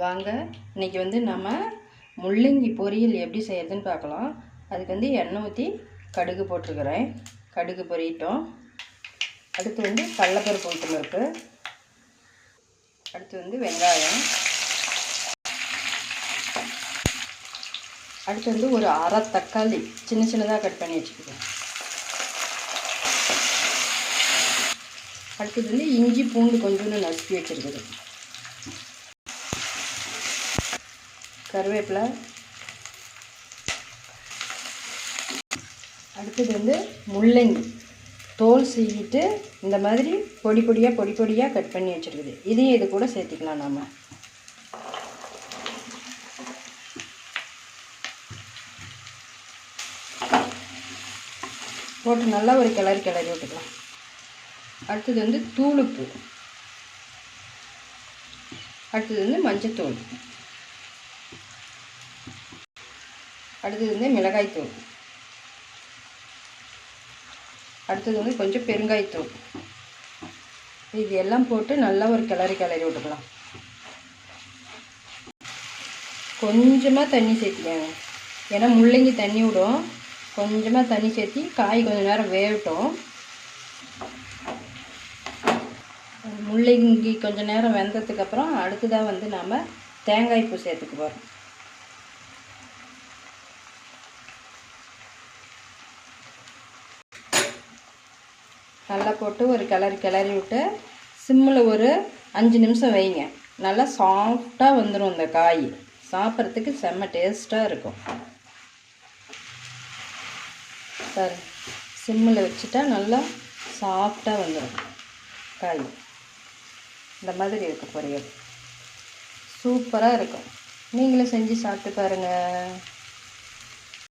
வாங்க இன்னைக்கு வந்து நம்ம முள்ளங்கி பொரியல் எப்படி செய்யறதுன்னு பார்க்கலாம். அதுக்கு வந்து எண்ணெய் ஊற்றி கடுகு போட்டிருக்கிறேன். கடுகு பொரியட்டும். அடுத்து வந்து கடலப்பருப்பு உளுத்தம் பருப்பு அடுத்து வந்து வெங்காயம். அடுத்து வந்து ஒரு அரை தக்காளி சின்ன சின்னதாக கட் பண்ணி வச்சுக்கிறேன் அடுத்தது வந்து இஞ்சி பூண்டு கொஞ்சோண்டு நசுக்கி வச்சுருக்குது கருவேப்பிலை. அடுத்தது வந்து முள்ளங்கி. தோல் சீவிட்டு இந்த மாதிரி பொடி பொடியாக பொடி பொடியாக கட் பண்ணி வச்சுருக்குது. இதையும் இது கூட சேர்த்திக்கலாம் நாம். போட்டு நல்லா ஒரு கிளறி கிளறி விட்டுக்கலாம். அடுத்தது வந்து தூளுப்பு. அடுத்தது வந்து மஞ்சத்தூள். அடுத்தது வந்து மிளகாய்த்தூள் அடுத்தது வந்து கொஞ்சம் பெருங்காயத்தூள் இது எல்லாம் போட்டு நல்லா ஒரு கிளறி கிளறி விட்டுக்கலாம். கொஞ்சமாக தண்ணி சேர்த்திக்கங்க. ஏன்னா முள்ளங்கி தண்ணி விடும். கொஞ்சமாக தண்ணி சேர்த்தி காய் கொஞ்சம் நேரம் வேகட்டும். முள்ளங்கி கொஞ்சம் நேரம் வெந்ததுக்கப்புறம் அடுத்ததாக வந்து நாம் தேங்காய் பூ சேர்த்துக்கு போகிறோம் நல்லா போட்டு ஒரு கிளறி கிளறி விட்டு சிம்மில் ஒரு அஞ்சு நிமிஷம் வைங்க. நல்லா சாஃப்டாக வந்துடும் இந்த காய். சாப்பிட்றதுக்கு செம்ம டேஸ்ட்டாக இருக்கும். சரி சிம்மில் வச்சுட்டா நல்லா சாஃப்டாக வந்துடும் காய். இந்த மாதிரி இருக்க பொரியல். சூப்பராக இருக்கும். நீங்களும் செஞ்சு சாப்பிட்டு பாருங்கள்